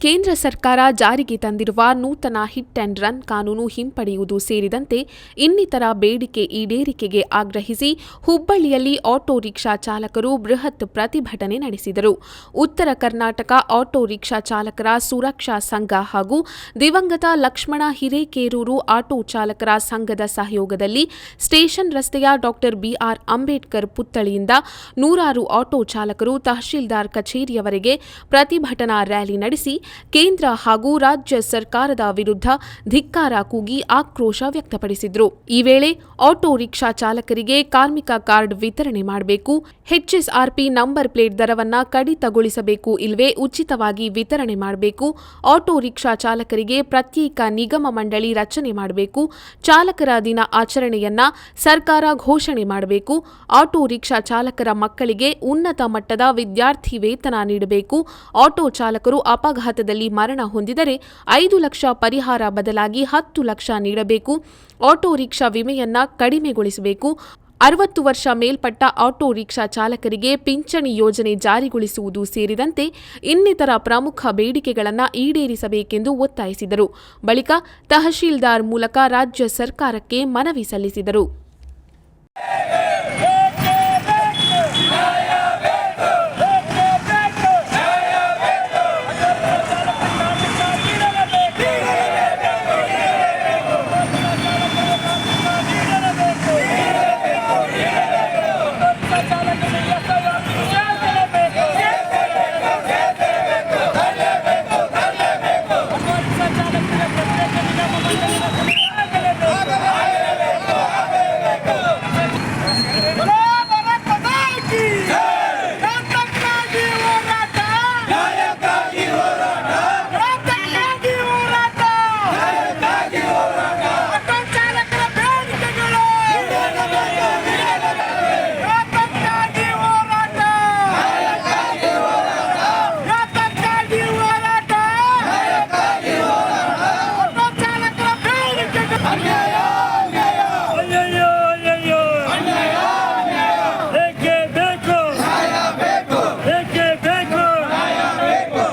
ಕೇಂದ್ರ ಸರ್ಕಾರ ಜಾರಿಗೆ ತಂದಿರುವ ನೂತನ ಹಿಟ್ ಅಂಡ್ ರನ್ ಕಾನೂನು ಹಿಂಪಡೆಯುವುದು ಸೇರಿದಂತೆ ಇನ್ನಿತರ ಬೇಡಿಕೆ ಈಡೇರಿಕೆಗೆ ಆಗ್ರಹಿಸಿ ಹುಬ್ಬಳ್ಳಿಯಲ್ಲಿ ಆಟೋ ರಿಕ್ಷಾ ಚಾಲಕರು ಬೃಹತ್ ಪ್ರತಿಭಟನೆ ನಡೆಸಿದರು. ಉತ್ತರ ಕರ್ನಾಟಕ ಆಟೋ ರಿಕ್ಷಾ ಚಾಲಕರ ಸುರಕ್ಷಾ ಸಂಘ ಹಾಗೂ ದಿವಂಗತ ಲಕ್ಷ್ಮಣ ಹಿರೇಕೇರೂರು ಆಟೋ ಚಾಲಕರ ಸಂಘದ ಸಹಯೋಗದಲ್ಲಿ ಸ್ಟೇಷನ್ ರಸ್ತೆಯ ಡಾಕ್ಟರ್ ಬಿಆರ್ ಅಂಬೇಡ್ಕರ್ ಪುತ್ಥಳಿಯಿಂದ ನೂರಾರು ಆಟೋ ಚಾಲಕರು ತಹಶೀಲ್ದಾರ್ ಕಚೇರಿಯವರೆಗೆ ಪ್ರತಿಭಟನಾ ರ್ಯಾಲಿ ನಡೆಸಿ ಕೇಂದ್ರ ಹಾಗೂ ರಾಜ್ಯ ಸರ್ಕಾರದ ವಿರುದ್ಧ ಧಿಕ್ಕಾರ ಕೂಗಿ ಆಕ್ರೋಶ ವ್ಯಕ್ತಪಡಿಸಿದ್ರು. ಈ ವೇಳೆ ಆಟೋ ರಿಕ್ಷಾ ಚಾಲಕರಿಗೆ ಕಾರ್ಮಿಕ ಕಾರ್ಡ್ ವಿತರಣೆ ಮಾಡಬೇಕು. ಹೆಚ್ಎಸ್ಆರ್ಪಿ ನಂಬರ್ ಪ್ಲೇಟ್ ದರವನ್ನ ಕಡಿತಗೊಳಿಸಬೇಕು ಇಲ್ವೇ ಉಚಿತವಾಗಿ ವಿತರಣೆ ಮಾಡಬೇಕು. ಆಟೋ ರಿಕ್ಷಾ ಚಾಲಕರಿಗೆ ಪ್ರತ್ಯೇಕ ನಿಗಮ ಮಂಡಳಿ ರಚನೆ ಮಾಡಬೇಕು. ಚಾಲಕರ ದಿನ ಆಚರಣೆಯನ್ನ ಸರ್ಕಾರ ಘೋಷಣೆ ಮಾಡಬೇಕು. ಆಟೋ ರಿಕ್ಷಾ ಚಾಲಕರ ಮಕ್ಕಳಿಗೆ ಉನ್ನತ ಮಟ್ಟದ ವಿದ್ಯಾರ್ಥಿ ವೇತನ ನೀಡಬೇಕು. ಆಟೋ ಚಾಲಕರು ಅಪಘಾತದಲ್ಲಿ ಮರಣ ಹೊಂದಿದರೆ ಐದು ಲಕ್ಷ ಪರಿಹಾರ ಬದಲಾಗಿ ಹತ್ತು ಲಕ್ಷ ನೀಡಬೇಕು. ಆಟೋ ರಿಕ್ಷಾ ವಿಮೆಯನ್ನ ಕಡಿಮೆಗೊಳಿಸಬೇಕು. ಅರವತ್ತು ವರ್ಷ ಮೇಲ್ಪಟ್ಟ ಆಟೋ ರಿಕ್ಷಾ ಚಾಲಕರಿಗೆ ಪಿಂಚಣಿ ಯೋಜನೆ ಜಾರಿಗೊಳಿಸುವುದು ಸೇರಿದಂತೆ ಇನ್ನಿತರ ಪ್ರಮುಖ ಬೇಡಿಕೆಗಳನ್ನು ಈಡೇರಿಸಬೇಕೆಂದು ಒತ್ತಾಯಿಸಿದರು. ಬಳಿಕ ತಹಶೀಲ್ದಾರ್ ಮೂಲಕ ರಾಜ್ಯ ಸರ್ಕಾರಕ್ಕೆ ಮನವಿ ಸಲ್ಲಿಸಿದರು.